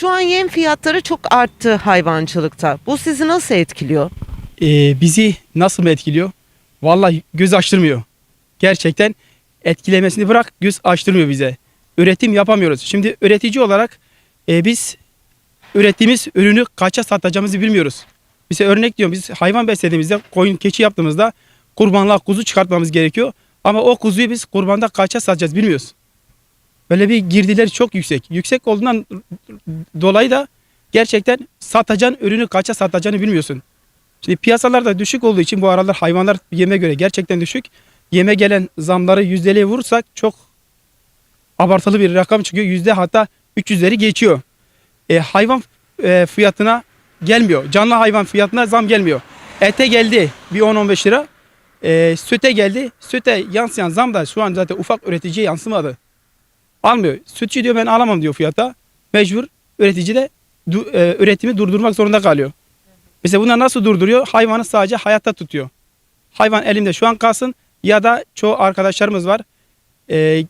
Şu an yem fiyatları çok arttı hayvancılıkta. Bu sizi nasıl etkiliyor? Ee, bizi nasıl mı etkiliyor? Vallahi göz açtırmıyor. Gerçekten etkilemesini bırak göz açtırmıyor bize. Üretim yapamıyoruz. Şimdi üretici olarak e, biz ürettiğimiz ürünü kaça satacağımızı bilmiyoruz. Mesela örnek diyorum biz hayvan beslediğimizde koyun keçi yaptığımızda kurbanlığa kuzu çıkartmamız gerekiyor. Ama o kuzuyu biz kurbanda kaça satacağız bilmiyoruz. Böyle bir girdileri çok yüksek. Yüksek olduğundan dolayı da gerçekten satacağın ürünü kaça satacağını bilmiyorsun. Şimdi piyasalar da düşük olduğu için bu aralar hayvanlar yeme göre gerçekten düşük. Yeme gelen zamları yüzdeliğe vurursak çok abartılı bir rakam çıkıyor. Yüzde hatta 300'leri geçiyor. E, hayvan e, fiyatına gelmiyor. Canlı hayvan fiyatına zam gelmiyor. Ete geldi bir 10-15 lira. E, süte geldi. Süte yansıyan zam da şu an zaten ufak üreticiye yansımadı. Almıyor. Sütçü diyor ben alamam diyor fiyata. Mecbur üretici de du- e, üretimi durdurmak zorunda kalıyor. Mesela bunlar nasıl durduruyor? Hayvanı sadece hayatta tutuyor. Hayvan elimde şu an kalsın ya da çoğu arkadaşlarımız var. e,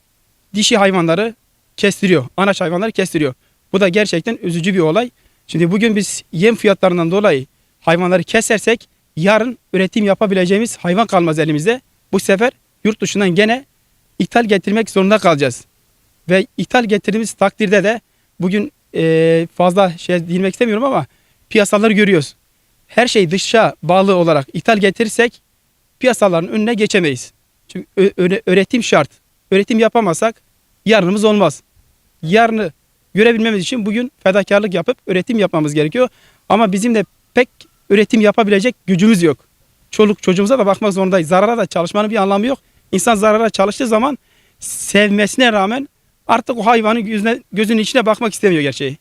dişi hayvanları kestiriyor. Anaç hayvanları kestiriyor. Bu da gerçekten üzücü bir olay. Şimdi bugün biz yem fiyatlarından dolayı hayvanları kesersek yarın üretim yapabileceğimiz hayvan kalmaz elimizde. Bu sefer yurt dışından gene ithal getirmek zorunda kalacağız. Ve ithal getirdiğimiz takdirde de bugün e, fazla şey değinmek istemiyorum ama piyasaları görüyoruz. Her şey dışa bağlı olarak ithal getirirsek piyasaların önüne geçemeyiz. Çünkü ö- öne- üretim şart. Üretim yapamazsak yarınımız olmaz. Yarını görebilmemiz için bugün fedakarlık yapıp üretim yapmamız gerekiyor. Ama bizim de pek üretim yapabilecek gücümüz yok. Çoluk çocuğumuza da bakmak zorundayız. Zarara da çalışmanın bir anlamı yok. İnsan zarara çalıştığı zaman sevmesine rağmen artık o hayvanın yüzüne, gözünün içine bakmak istemiyor gerçeği.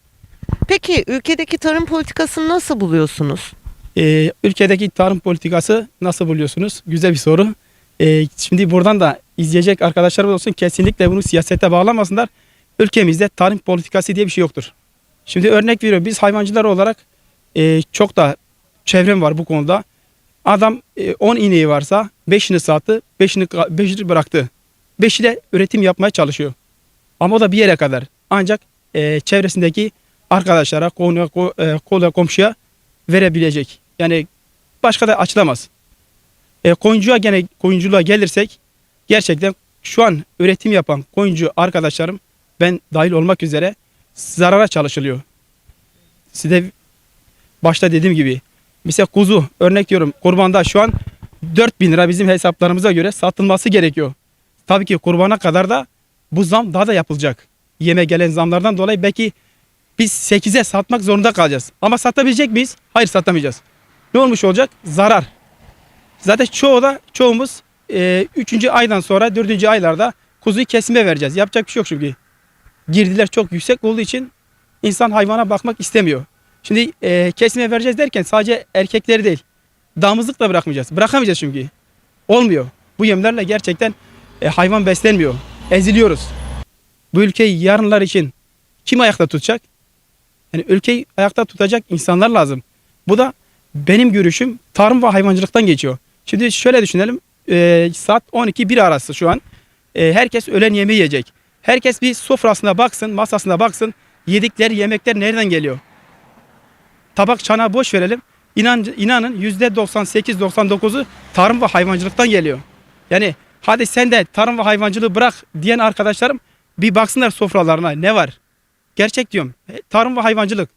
Peki ülkedeki tarım politikasını nasıl buluyorsunuz? Ee, ülkedeki tarım politikası nasıl buluyorsunuz? Güzel bir soru. Ee, şimdi buradan da izleyecek arkadaşlarımız olsun kesinlikle bunu siyasete bağlamasınlar. Ülkemizde tarım politikası diye bir şey yoktur. Şimdi örnek veriyorum biz hayvancılar olarak e, çok da çevrem var bu konuda. Adam e, 10 ineği varsa 5'ini sattı, 5'ini, 5'ini bıraktı. 5'iyle üretim yapmaya çalışıyor. Ama o da bir yere kadar. Ancak e, çevresindeki arkadaşlara, konuya, ko, e, kola, komşuya verebilecek. Yani başka da açılamaz. E, koyuncuya gene koyunculuğa gelirsek gerçekten şu an üretim yapan koyuncu arkadaşlarım ben dahil olmak üzere zarara çalışılıyor. Size başta dediğim gibi mesela kuzu örnek diyorum kurbanda şu an 4000 lira bizim hesaplarımıza göre satılması gerekiyor. Tabii ki kurbana kadar da bu zam daha da yapılacak. Yeme gelen zamlardan dolayı belki biz 8'e satmak zorunda kalacağız. Ama satabilecek miyiz? Hayır satamayacağız. Ne olmuş olacak? Zarar. Zaten çoğu da çoğumuz 3. aydan sonra 4. aylarda kuzuyu kesime vereceğiz. Yapacak bir şey yok çünkü. Girdiler çok yüksek olduğu için insan hayvana bakmak istemiyor. Şimdi e, kesime vereceğiz derken sadece erkekleri değil. Damızlık da bırakmayacağız. Bırakamayacağız çünkü. Olmuyor. Bu yemlerle gerçekten e, hayvan beslenmiyor. Eziliyoruz. Bu ülkeyi yarınlar için kim ayakta tutacak? Yani ülkeyi ayakta tutacak insanlar lazım. Bu da benim görüşüm tarım ve hayvancılıktan geçiyor. Şimdi şöyle düşünelim. e, saat 12-1 arası şu an. E, herkes öğlen yemeği yiyecek. Herkes bir sofrasına baksın, masasına baksın. Yedikleri yemekler nereden geliyor? Tabak çanağı boş verelim. İnan, inanın %98-99'u tarım ve hayvancılıktan geliyor. Yani hadi sen de tarım ve hayvancılığı bırak diyen arkadaşlarım bir baksınlar sofralarına ne var? Gerçek diyorum. E, Tarım ve hayvancılık.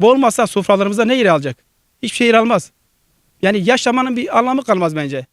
Bu olmazsa sofralarımızda ne yer alacak? Hiçbir şey yer almaz. Yani yaşamanın bir anlamı kalmaz bence.